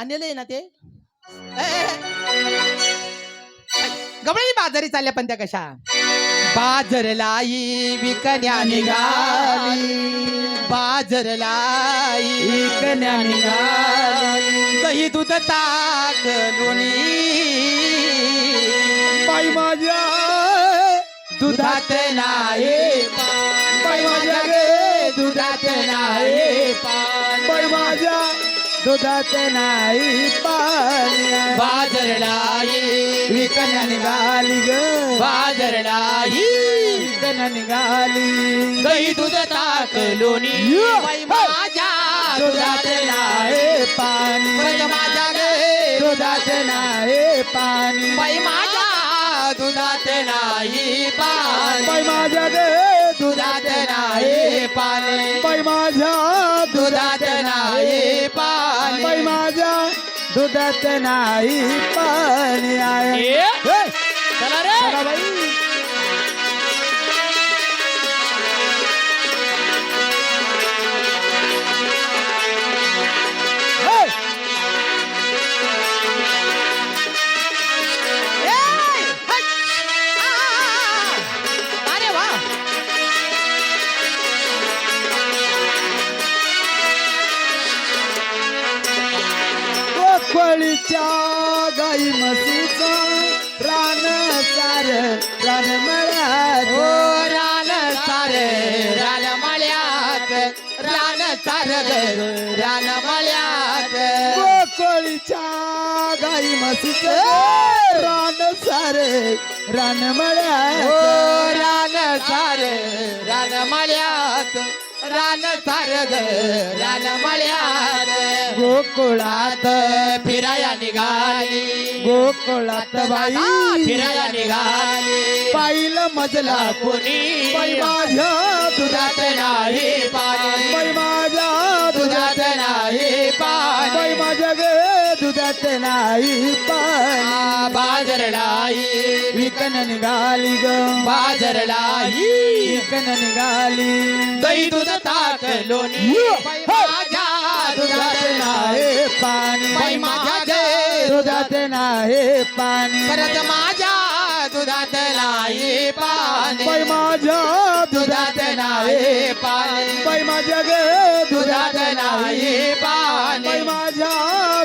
आणलेलं आहे ना ते. गवळी बाजारी चालल्या पण त्या कशा? बाजरलाई विकण्या निघाली. बाजरलाई विकण्या निघाली. दही दूध ताक लोणी. बाई माझ्या दुधात नाही बाई माझ्या दुधात नाही बाई माझ्या दुधात नाही पाणी बाजरलाई विकण्या निघाली ग. बाजरलाई विकण्या निघाली. दही दूध ताक लोणी. बाई माझ्या दुधात नाही. पाणी. परत माझ्या गे. दुधात नाही पाणी. बाई माझ्या दुधात नाही पाणी. बाई माझ्या दुधात नाही पाणी. बाई माझ्या दुधात दुधात नाही पाणी आहे. चला रे! गोखळीच्या गाई म्हशीचा रान सार रान हो मळ्यात रान सार रान मळ्यात रान सार रान मळ्यात. गोखळीच्या गाई म्हशीचं रान सार रान हो मळ्यात रान सार रान मळ्यात रान सार रान मळ्यात. गोकुळात फिराया निघाली. गोकुळात बाई फिराया निघाली. पाहिलं मजला कोणी? बाई माझ्या दुधात दुधात नाही पाणी. बाई माझ्या दुधात दुधात नाही बाई पाणी माझ्या गे दुधात नाही पाणी. बाजरलाई विकन निघाली ग. बाजरलाई विकन निघाली. दही दूध ताक लोणी. बाई हा. माझ्या दुधात दुधात नाही पाणी. परत माझ्या दुधात नाही पाणी. बाई माझ्या दुधात नाही पाणी. बाई माझ्या गे दुधात नाही पाणी. बाई माझ्या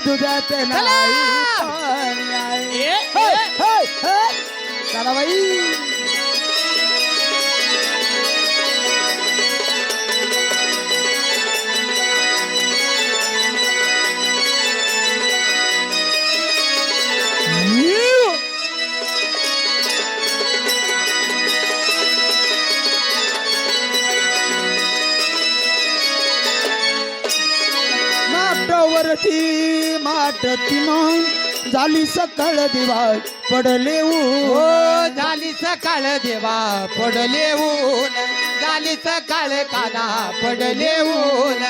दुधात नाही पाणी. चला बाई. माटावरती माट तिनं झाली सकाळ दिवाळ पडले हो ऊन झाली सकाळ देवा पडले ऊन. झाली सकाळ काना पडले ऊन.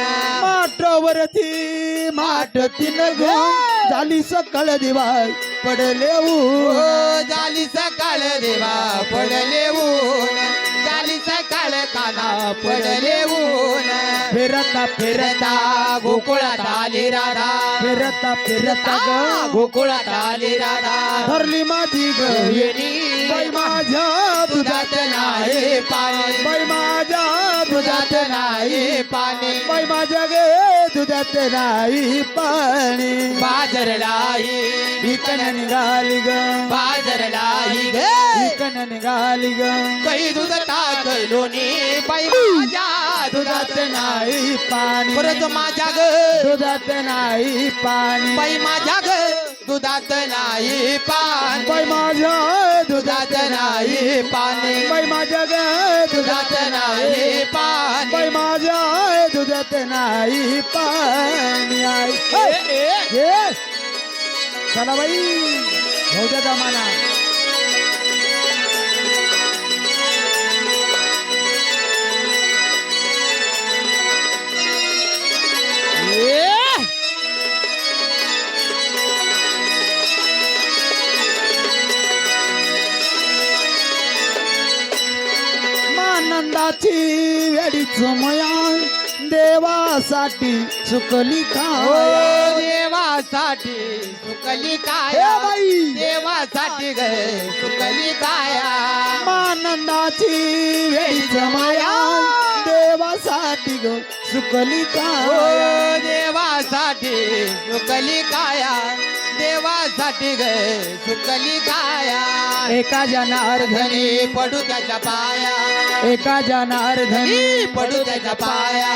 माटावरती माट तिनं घेऊन. झाली सकाळ दिवाळ पडले ऊन. हो झाली सकाळ देवा पडले ऊन. झाली काना पडले ऊन. फिरता फिरता गोकुळात आली राधा. फिरता फिरता गोकुळात आली राधा. धरली माझी ग माझ्या दुधात नाही पाणी. बाई माझ्या दुधात नाही पाणी. बाई माझ्या गे दुधात नाही पाणी. बाजर लाई विकन निघाली ग. बाजर लाई ग. विकन निघाली ग. काही दूध टाक लोणी. बाई माझ्या दुधात नाही नाही पाणी. परत माझ्या ग दुधात नाही पाणी. बाई माझ्या ग दुधात नाही पाणी. बाई माझ्या दुधात नाही पाणी बाई माझ्या ग दुधात नाही पाणी बाई माझ्या दुधात नाही पाणी आहे ए, ए. ये. चला बाई द्या जमाना मानंदाची वेडीच मया देवासाठी खाया देवा देवासाठी सुकली हे काया बाई! देवासाठी ग सुकली काया? आनंदाची वेळीच माया देवासाठी ग सुकली ओ काय? देवासाठी सुकली काया? देवासाठी ग सुकली काया एका जनार्दनी धनी पडू त्याच्या पाया. एका जनार्दनी धनी पडू त्याच्या पाया.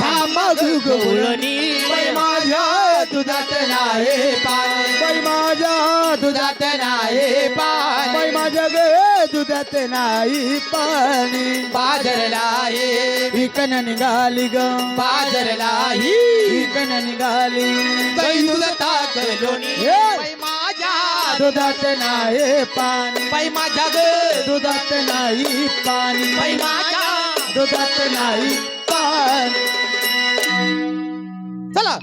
थांबा गवळणी बाई माझ्या दुधात नाही बाई माझ्या दुधात दुधात नाही पाणी माझ्या गे दुधात नाही पाणी. बाजरला आहे विकन निघाली ग. ही विकन निघाली. बाई दूध टाकलोनी हे! बाई माझ्या दुधात नाही पाणी. बाई माझ्या ग. दुधात नाही पाणी. बाई माझ्या. दुधात नाही पाणी. चला.